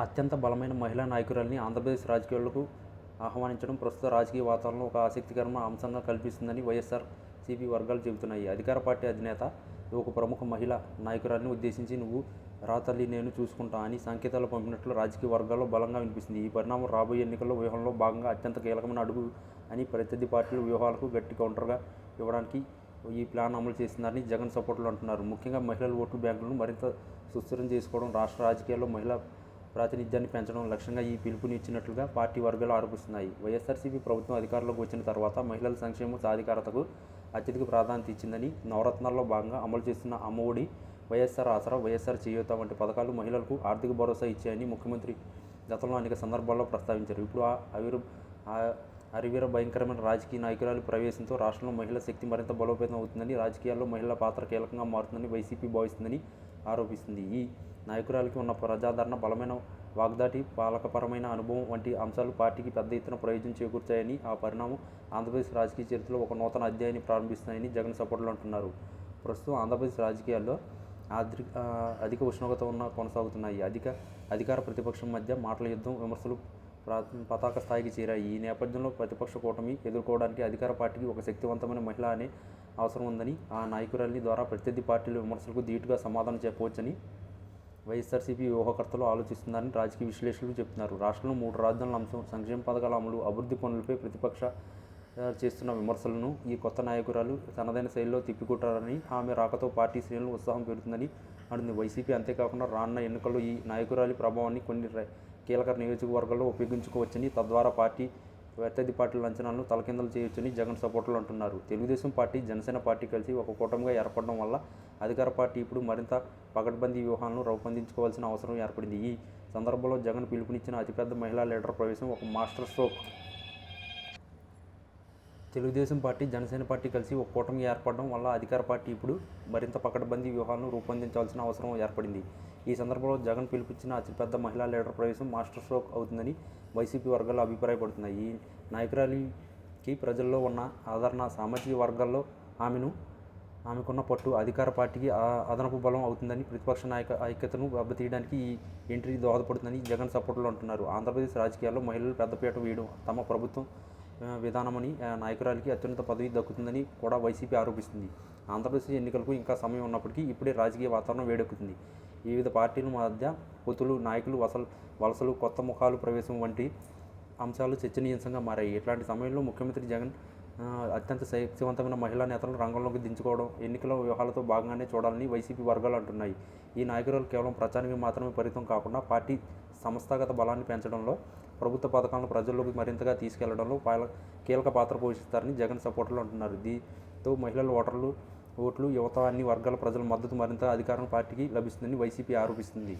అత్యంత బలమైన మహిళా నాయకురాలిని ఆంధ్రప్రదేశ్ రాజకీయాలకు ఆహ్వానించడం ప్రస్తుత రాజకీయ వాతావరణంలో ఒక ఆసక్తికరమైన అంశంగా కల్పిస్తుందని వైఎస్ఆర్ సిపి వర్గాలు చెబుతున్నాయి. అధికార పార్టీ అధినేత ఒక ప్రముఖ మహిళా నాయకురాలిని ఉద్దేశించి నువ్వు రాతల్లి నేను చూసుకుంటా అని సంకేతాలు పంపినట్లు రాజకీయ వర్గాల్లో బలంగా వినిపిస్తుంది. ఈ పరిణామం రాబోయే ఎన్నికల్లో వ్యూహంలో భాగంగా అత్యంత కీలకమైన అడుగు అని ప్రత్యర్థి పార్టీల వ్యూహాలకు గట్టి కౌంటర్గా ఇవ్వడానికి ఈ ప్లాన్ అమలు చేస్తున్నారని జగన్ సపోర్టులు అంటున్నారు. ముఖ్యంగా మహిళల ఓట్లు బ్యాంకులను మరింత సుస్థిరం చేసుకోవడం రాష్ట్ర రాజకీయాల్లో మహిళా ప్రాతినిధ్యాన్ని పెంచడం లక్ష్యంగా ఈ పిలుపునిచ్చినట్లుగా పార్టీ వర్గాలు ఆరోపిస్తున్నాయి. వైఎస్ఆర్సీపీ ప్రభుత్వం అధికారంలోకి వచ్చిన తర్వాత మహిళల సంక్షేమ సాధికారతకు అత్యధిక ప్రాధాన్యత ఇచ్చిందని నవరత్నాల్లో భాగంగా అమలు చేస్తున్న అమ్మఒడి వైఎస్ఆర్ ఆసరా వైఎస్ఆర్ చేయూత వంటి పథకాలు మహిళలకు ఆర్థిక భరోసా ఇచ్చాయని ముఖ్యమంత్రి గతంలో అనేక సందర్భాల్లో ప్రస్తావించారు. ఇప్పుడు ఆ అవిరు అరివీర భయంకరమైన రాజకీయ నాయకురాలు ప్రవేశంతో రాష్ట్రంలో మహిళా శక్తి మరింత బలోపేతం అవుతుందని రాజకీయాల్లో మహిళల పాత్ర కీలకంగా మారుతుందని వైసీపీ భావిస్తుందని ఆరోపిస్తుంది. ఈ నాయకురాలకి ఉన్న ప్రజాదరణ బలమైన వాగ్దాటి పాలకపరమైన అనుభవం వంటి అంశాలు పార్టీకి పెద్ద ఎత్తున ప్రయోజనం చేకూర్చాయని ఆ పరిణామం ఆంధ్రప్రదేశ్ రాజకీయ చరిత్రలో ఒక నూతన అధ్యాయాన్ని ప్రారంభిస్తాయని జగన్ సపోర్టులు అంటున్నారు. ప్రస్తుతం ఆంధ్రప్రదేశ్ రాజకీయాల్లో ఆద్రి అధిక ఉష్ణోగ్రత ఉన్న కొనసాగుతున్నాయి. అధిక అధికార ప్రతిపక్షం మధ్య మాటల యుద్ధం విమర్శలు పతాక స్థాయికి చేరాయి. ఈ నేపథ్యంలో ప్రతిపక్ష కూటమి ఎదుర్కోవడానికి అధికార పార్టీకి ఒక శక్తివంతమైన మహిళ అనే అవసరం ఉందని ఆ నాయకురాలి ద్వారా ప్రత్యర్థి పార్టీల విమర్శలకు ధీటుగా సమాధానం చెప్పవచ్చని వైఎస్ఆర్సీపీ వ్యూహకర్తలు ఆలోచిస్తున్నారని రాజకీయ విశ్లేషకులు చెప్తున్నారు. రాష్ట్రంలో మూడు రాజధానుల అంశం సంక్షేమ పథకాల అమలు అభివృద్ధి పనులపై ప్రతిపక్ష చేస్తున్న విమర్శలను ఈ కొత్త నాయకురాలు తనదైన శైలిలో తిప్పికొట్టారని ఆమె రాకతో పార్టీ శ్రేణులు ఉత్సాహం పెరుగుతుందని అంటుంది వైసీపీ అంతేకాకుండా రానున్న ఎన్నికల్లో ఈ నాయకురాలి ప్రభావాన్ని కొన్ని కీలక నియోజకవర్గాల్లో ఉపయోగించుకోవచ్చని తద్వారా పార్టీ ప్రత్యర్థి పార్టీల అంచనాలను తలకిందలు చేయొచ్చని జగన్ సపోర్టర్లు అంటున్నారు. తెలుగుదేశం పార్టీ జనసేన పార్టీ కలిసి ఒక కూటమిగా ఏర్పడడం వల్ల అధికార పార్టీ ఇప్పుడు మరింత పకడ్బందీ వ్యూహాలను రూపొందించుకోవాల్సిన అవసరం ఏర్పడింది. ఈ సందర్భంలో జగన్ పిలుపునిచ్చిన అతిపెద్ద మహిళా లీడర్ ప్రవేశం ఒక master stroke. Telugu Desam party Jana Sena party కలిసి ఒక కూటమి ఏర్పడడం వల్ల అధికార పార్టీ ఇప్పుడు మరింత పకడ్బందీ వ్యూహాలను రూపొందించాల్సిన అవసరం ఏర్పడింది. ఈ సందర్భంలో జగన్ పిలుపుచ్చిన అతిపెద్ద మహిళా లీడర్ ప్రవేశం మాస్టర్ స్ట్రోక్ అవుతుందని వైసీపీ వర్గాలు అభిప్రాయపడుతున్నాయి. ఈ నాయకురాలికి ప్రజల్లో ఉన్న ఆదరణ సామాజిక వర్గాల్లో ఆమెను ఆమెకున్న పట్టు అధికార పార్టీకి అదనపు బలం అవుతుందని ప్రతిపక్ష నాయక ఐక్యతను దెబ్బతీయడానికి ఈ ఎంట్రీ దోహదపడుతుందని జగన్ సపోర్టులు అంటున్నారు. ఆంధ్రప్రదేశ్ రాజకీయాల్లో మహిళలు పెద్దపీట వేయడం తమ ప్రభుత్వం విధానమని నాయకురాలికి అత్యున్నత పదవి దక్కుతుందని కూడా వైసీపీ ఆరోపిస్తుంది. ఆంధ్రప్రదేశ్ ఎన్నికలకు ఇంకా సమయం ఉన్నప్పటికీ ఇప్పుడే రాజకీయ వాతావరణం వేడెక్కుతుంది. వివిధ పార్టీల మధ్య పొత్తులు నాయకులు వసలు వలసలు కొత్త ముఖాలు ప్రవేశం వంటి అంశాలు చర్చనీయాంశంగా మారాయి. ఇట్లాంటి సమయంలో ముఖ్యమంత్రి జగన్ అత్యంత శక్తివంతమైన మహిళా నేతలను రంగంలోకి దించుకోవడం ఎన్నికల వ్యూహాలతో భాగంగానే చూడాలని వైసీపీ వర్గాలు అంటున్నాయి. ఈ నాయకురాలు కేవలం ప్రచారానికి మాత్రమే పరిమితం కాకుండా పార్టీ సంస్థాగత బలాన్ని పెంచడంలో ప్రభుత్వ పథకాలను ప్రజల్లోకి మరింతగా తీసుకెళ్ళడంలో పాల కీలక పాత్ర పోషిస్తారని జగన్ సపోర్టర్లు అంటున్నారు. దీంతో మహిళల ఓటర్లు ఓట్లు యువత అన్ని వర్గాల ప్రజల మద్దతు మరింత అధికారం పార్టీకి లభిస్తుందని వైసీపీ ఆరోపిస్తుంది.